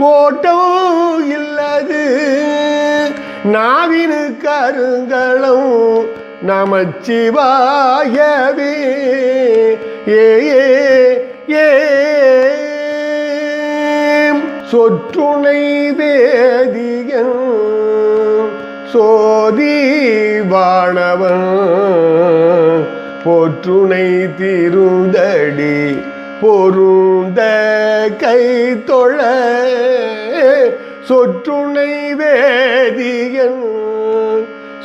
கோட்டோ இல்லது. நாவினு கருங்களும் நமச்சிவாயவே. ஏ ஏ சொற்றுணை வேதியன் சோதி வாணவன் போற்றுணை திருந்தடி பொருந்த. கை தொழ சொற்றுணை வேதியன்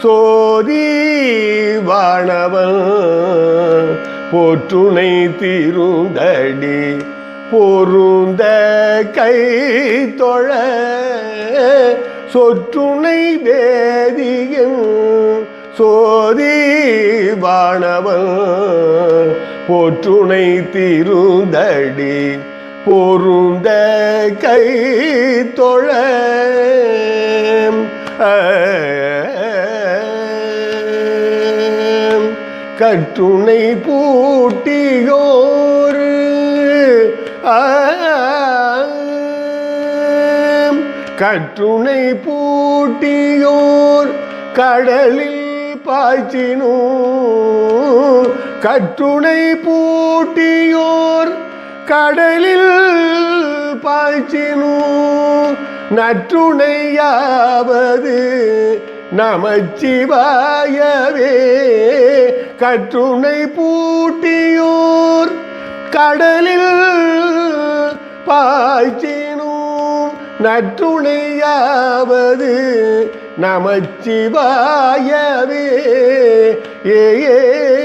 சோதி வாணவன் போற்றுணை திருந்தடி பொருந்த கை தொழ சொற்றுணை வேதியன் சோதி வாணவன் போற்றுணை திருந்தடி. பொருந்த கை தொழ கற்றுணை பூட்டியோரு ஆம். கற்றுணை பூட்டியோர் கடலில் பாய்ச்சினோ கற்றுணை பூட்டியோர் கடலில் பாய்ச்சினோ நற்றுணையாவது நமச்சிவாயவே. கற்றுணை பூட்டியோர் கடலில் பாய்ச்சினும். நற்றுணையாவது நமச்சிவாயவே. ஏ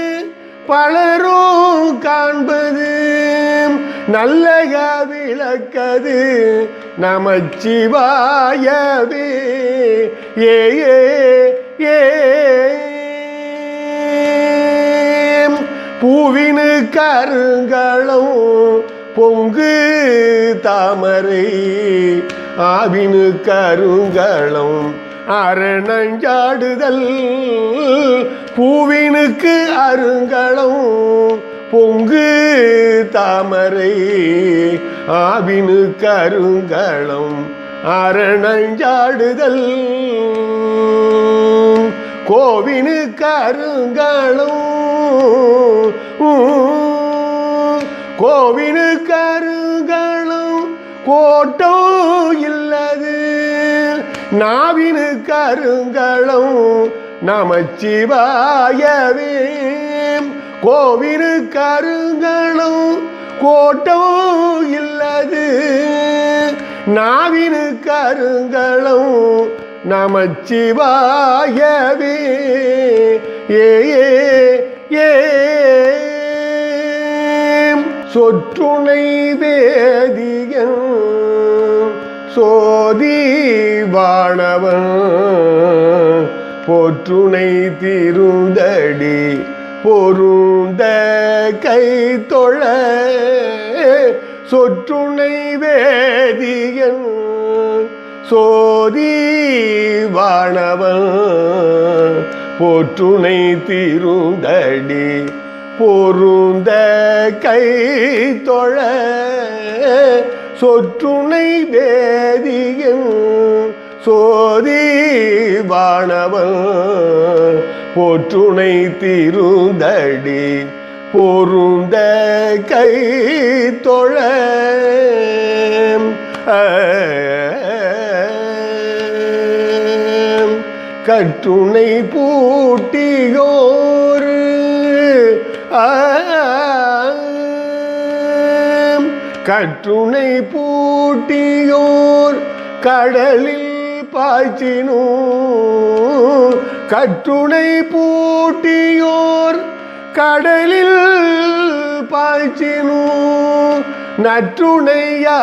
பலரும் காண்பது. நல்லக விளக்கது நமச்சிவாயவே. ஏ ஏ ஏ. பூவினு கருங்களும் பொங்கு தாமரை ஆவினு கருங்களும் அரணஞ்சாடுதல் பூவினுக்கு அருங்களம் பொங்கு தாமரை ஆவினுக்கு கருங்களம் அரணஞ்சாடுதல் கோவினு கருங்களும் கோவினு கருங்களும் கோட்டோ இல்லை நாவினு கருங்களும் நமச்சிவாயவே கோவினு கருங்களும் கோட்டம் இல்லது. நாவினு கருங்களும் நமச்சிவாயவே. ஏ ஏ ஏ. சொற்றுணை வேதியன் சோதி வாணவன் போற்றுனை திருந்தடி பொருந்த கை தொழ சொற்றுனை வேதியன். சோதி வாணவன் போற்றுனை திருந்தடி பொருந்த கை தொழ சொற்றுணை வேதியன் சோதி வாணவன் போற்றுணை திருந்தடி பொருந்த கை தொழ. கற்றுணை பூட்டியோர் ஆ கற்றுணை பூட்டியோர் கடலில் பாய்ச்சினோ கற்றுணை பூட்டியோர் கடலில் பாய்ச்சினோ நற்றுணையா